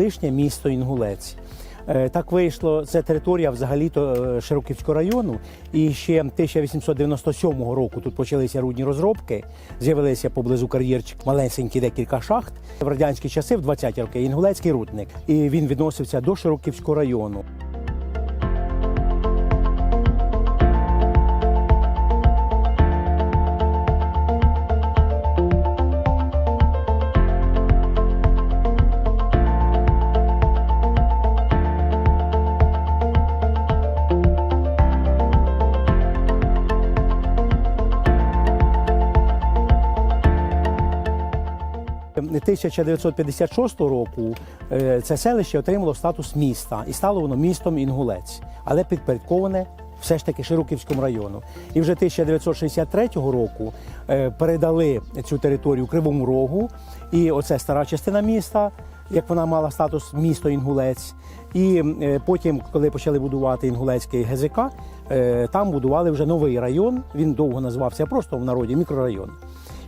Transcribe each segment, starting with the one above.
колишнє місто Інгулець. Е, Так вийшло, це територія взагалі-то е, Широківського району. І ще 1897 року тут почалися рудні розробки. З'явилися поблизу кар'єрчик малесенькі декілька шахт. В радянські часи, в 20-ті роки, Інгулецький рудник. І він відносився до Широківського району. 1956 року е, це селище отримало статус міста і стало воно містом Інгулець, але підпорядковане все ж таки Широківському району. І вже 1963 року е, передали цю територію Кривому Рогу, і оце стара частина міста, як вона мала статус місто Інгулець. І е, потім, коли почали будувати Інгулецький ГЗК, там будували вже новий район. Він довго називався просто в народі мікрорайон.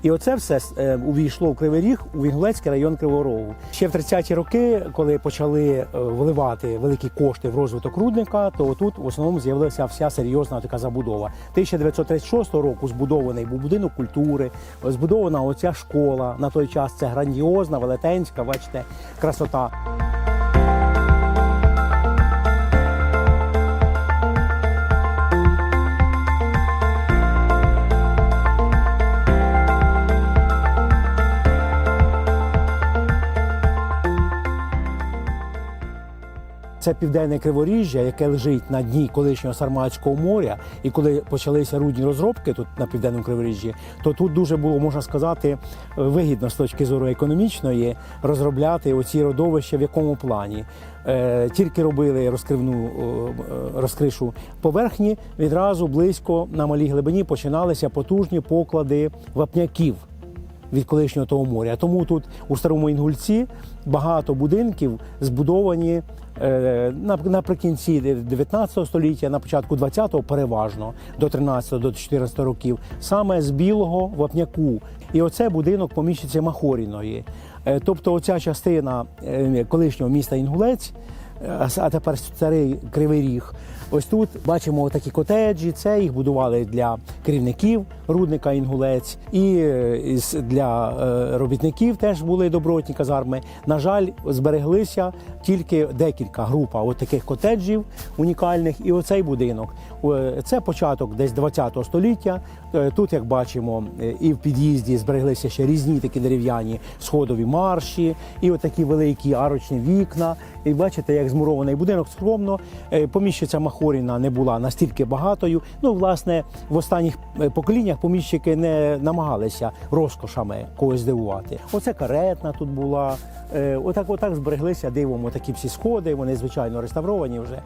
І оце все е, увійшло в Кривий Ріг у Інгулецький район Кривого Рогу. Ще в 30-ті роки, коли почали е, вливати великі кошти в розвиток рудника, то тут в основному з'явилася вся серйозна така забудова. 1936 року збудований був будинок культури, збудована оця школа. На той час це грандіозна, велетенська, бачите, красота. Це південне криворіжжя, яке лежить на дні колишнього Сарматського моря. І коли почалися рудні розробки тут на південному криворіжжі, то тут дуже було можна сказати вигідно з точки зору економічної розробляти оці родовища в якому плані. Е, тільки робили розкривну е, розкришу поверхні, відразу близько на малій глибині починалися потужні поклади вапняків від колишнього того моря. Тому тут у старому Інгульці багато будинків збудовані е, нап- наприкінці 19 століття, на початку 20-го переважно до 13 до 14 років, саме з білого вапняку. І оце будинок поміщиці Махоріної. Е, Тобто, оця частина е, колишнього міста Інгулець. А тепер старий кривий ріг. Ось тут бачимо такі котеджі. Це їх будували для керівників рудника Інгулець і е, для е, робітників теж були добротні казарми. На жаль, збереглися тільки декілька група таких котеджів унікальних. І оцей будинок. Е, Це початок десь 20 століття. Е, Тут, як бачимо, е, і в під'їзді збереглися ще різні такі дерев'яні сходові марші, і отакі великі арочні вікна. І бачите, як змурований будинок скромно. Е, Поміщиця Махоріна не була настільки багатою. Ну, власне, в останніх поколіннях поміщики не намагалися розкошами когось здивувати. Оце каретна тут була. Отак, отак збереглися дивом такі всі сходи. Вони звичайно реставровані вже.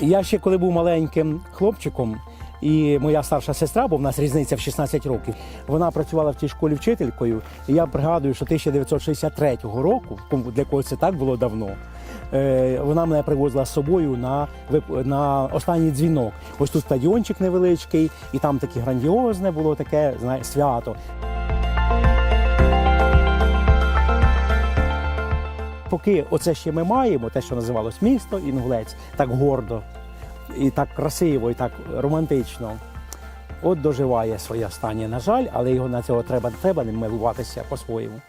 Я ще коли був маленьким хлопчиком, і моя старша сестра, бо в нас різниця в 16 років, вона працювала в тій школі вчителькою. І я пригадую, що 1963 року, для когось це так було давно. е, Вона мене привозила з собою на, на останній дзвінок. Ось тут стадіончик невеличкий, і там таке грандіозне було таке знає, свято. Поки оце ще ми маємо, те, що називалось місто Інгулець, так гордо, і так красиво, і так романтично. От доживає своє останнє, на жаль, але його на цього треба, треба не милуватися по-своєму.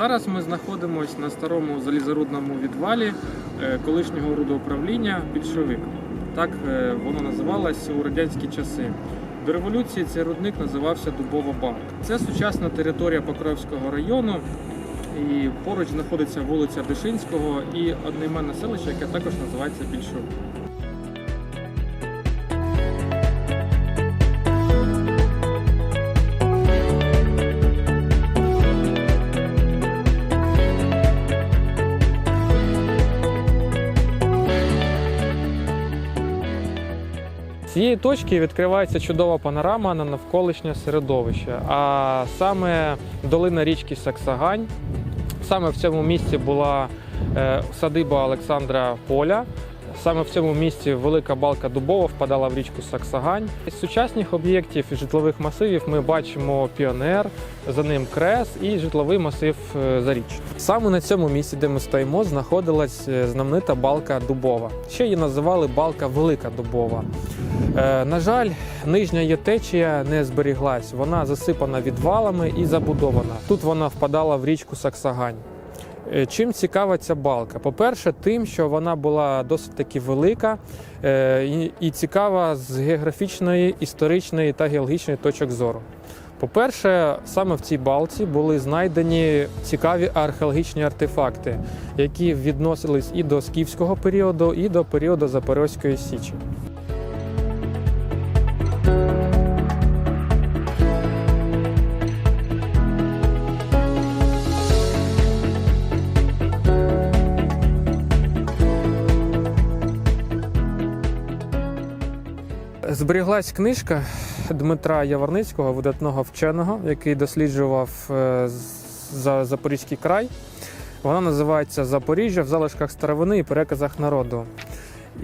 Зараз ми знаходимося на старому залізорудному відвалі е, колишнього рудоуправління Більшовик. Так е, воно називалося у радянські часи. До революції цей рудник називався Дубова Банк. Це сучасна територія Покровського району. І поруч знаходиться вулиця Дишинського і одноіменне селище, яке також називається Більшовик. Цієї точки відкривається чудова панорама на навколишнє середовище, а саме долина річки Саксагань. Саме в цьому місці була е, садиба Олександра Поля. Саме в цьому місці велика балка Дубова впадала в річку Саксагань. З сучасних об'єктів і житлових масивів ми бачимо піонер, за ним крес і житловий масив е, Заріччя. Саме на цьому місці, де ми стоїмо, знаходилась е, знаменита балка Дубова. Ще її називали балка Велика Дубова. Е, На жаль, нижня її течія не зберіглась. Вона засипана відвалами і забудована. Тут вона впадала в річку Саксагань. Е, Чим цікава ця балка? По-перше, тим, що вона була досить таки велика е, і- і цікава з географічної, історичної та геологічної точок зору. По-перше, саме в цій балці були знайдені цікаві археологічні артефакти, які відносились і до скіфського періоду, і до періоду Запорозької Січі. Зберіглась книжка Дмитра Яворницького, видатного вченого, який досліджував е, за Запорізький край. Вона називається Запоріжжя в залишках старовини і переказах народу.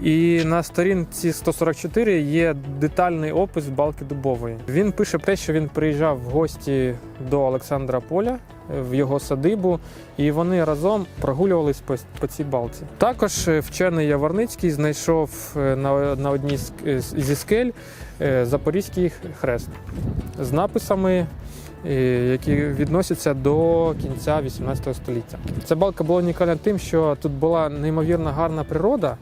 І на сторінці 144 є детальний опис балки дубової. Він пише те, що він приїжджав в гості до Олександра Поля в його садибу, і вони разом прогулювались по, по цій балці. Також е, вчений Яворницький знайшов е, на, на одній е, зі скель Запорізький хрест з написами. Які відносяться до кінця 18 століття. Ця балка була унікальна тим, що тут була неймовірно гарна природа,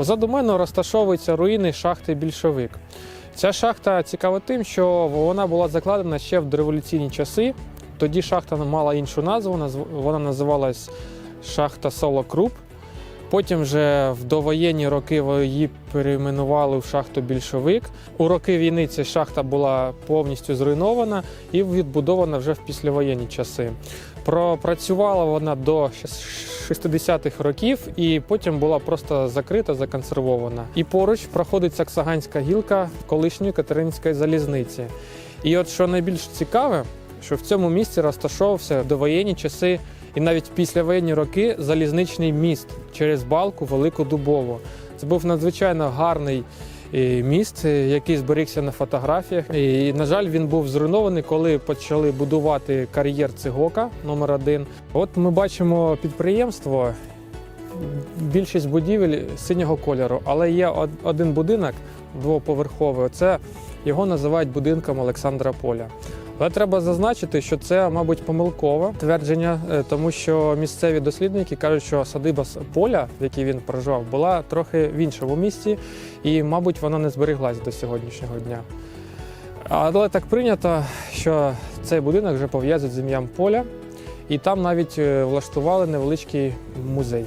Позаду мене розташовуються руїни шахти Більшовик. Ця шахта цікава тим, що вона була закладена ще в дореволюційні часи. Тоді шахта мала іншу назву, назв- вона називалась шахта Соло Круп. Потім вже в довоєнні роки її перейменували в шахту Більшовик. У роки війни ця шахта була повністю зруйнована і відбудована вже в післявоєнні часи. Пропрацювала вона до 60-х років і потім була просто закрита, законсервована. І поруч проходить Саксаганська гілка колишньої Катеринської залізниці. І от що найбільш цікаве, що в цьому місці розташовувався довоєнні часи і навіть післявоєнні роки залізничний міст через балку Велику Дубову. Це був надзвичайно гарний міст, е, який зберігся на фотографіях. І, на жаль, він був зруйнований, коли почали будувати кар'єр Цигока номер 1 От ми бачимо підприємство. Більшість будівель синього кольору, але є один будинок двоповерховий. Це його називають будинком Олександра Поля. Але треба зазначити, що це, мабуть, помилкове твердження, е, тому що місцеві дослідники кажуть, що садиба з поля, в якій він проживав, була трохи в іншому місці, і, мабуть, вона не збереглась до сьогоднішнього дня. Але так прийнято, що цей будинок вже пов'язують з ім'ям поля, і там навіть е, влаштували невеличкий музей.